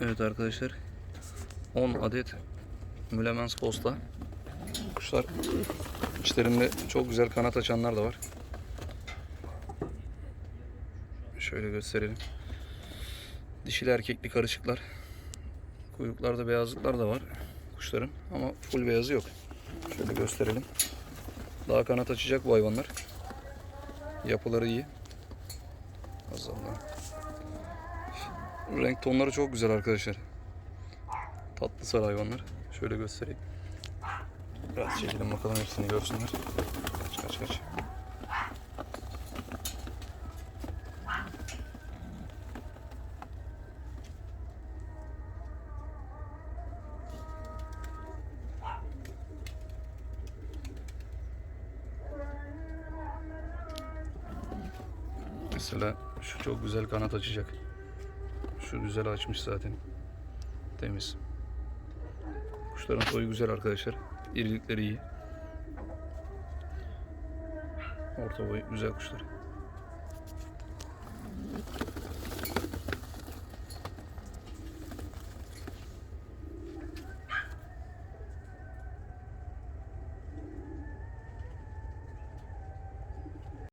Evet arkadaşlar. 10 adet Mülemens posta. Kuşlar içlerinde çok güzel kanat açanlar da var. Şöyle gösterelim. Dişili erkekli karışıklar. Kuyruklarda beyazlıklar da var kuşların ama full beyazı yok. Şöyle gösterelim. Daha kanat açacak bu hayvanlar. Yapıları iyi. Maazallah. Renk tonları çok güzel arkadaşlar. Tatlı sarı hayvanlar. Şöyle göstereyim. Biraz çekelim bakalım hepsini görsünler. Kaç kaç kaç. Mesela şu çok güzel kanat açacak. Şu güzel açmış zaten. Temiz. Kuşların soyu güzel arkadaşlar. İrilikleri iyi. Orta boy güzel kuşlar.